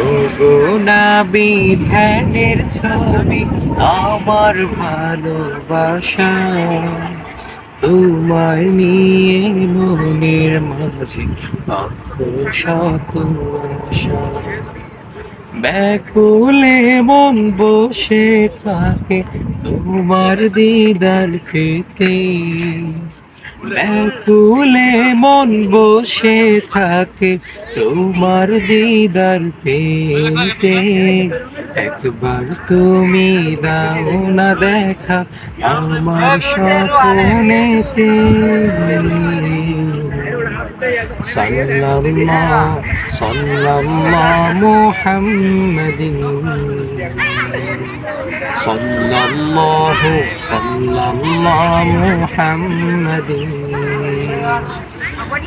ওগো নাবি, ধ্যানের ছবি, আমার ভালোবাসা। তোমায় নিয়ে মনের মাঝে শত ব্যাকুলে মন বসে থাকে তোমার দিদার পেতে ব্যাকুলে মন বসে থাকে তোমার দিদার পেতে একবার তুমি দাও না দেখা আমার স্বপ্নেতে। صلى الله صلى الله محمد صلى الله صلى الله محمد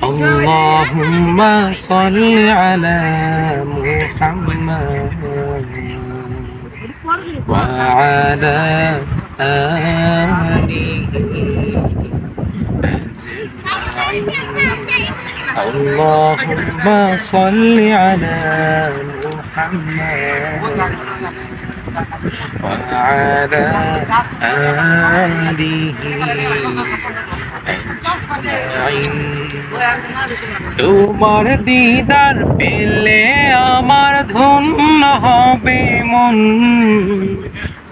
اللهم صل على محمد وعلى آله اللهم صل على محمد وعلى آله أجمعين তোমার দিদার পেলে আমার ধন্য হবে মন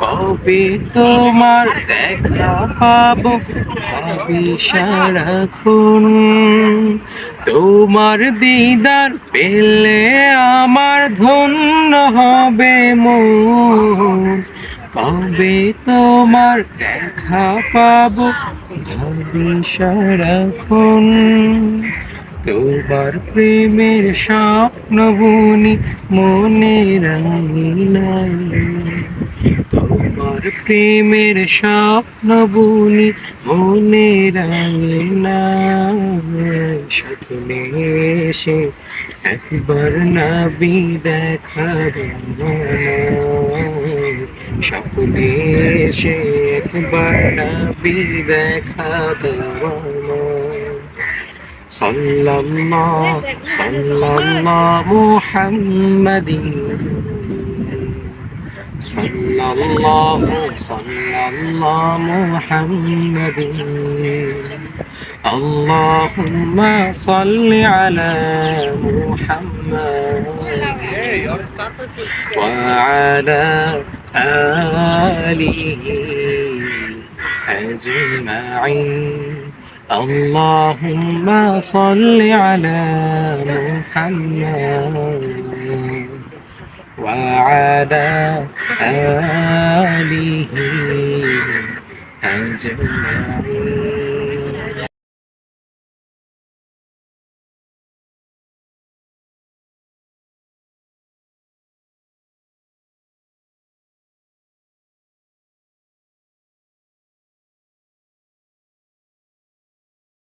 কবে তোমার দেখা পাবো? ভাবি সারাক্ষণ তোমার দিদার পেলে আমার ধন্য হবে মন। কবে তোমার দেখা পাবো? ভাবি সারাক্ষণ তোমার প্রেমের স্বপ্ন বুনি মনে তোমার প্রেমের স্বপ্ন বুনি মনে রাঙিনাই স্বপ্নে এসে একবার নাবি দেখা দাও স্বপ্নে এসে একবার নাবি দেখা দাও صلى الله صلى الله محمد صلى الله صلى الله محمد اللهم صل على محمد وعلى آله أجمعين اللهم صل على محمد وعلى آله أجمعين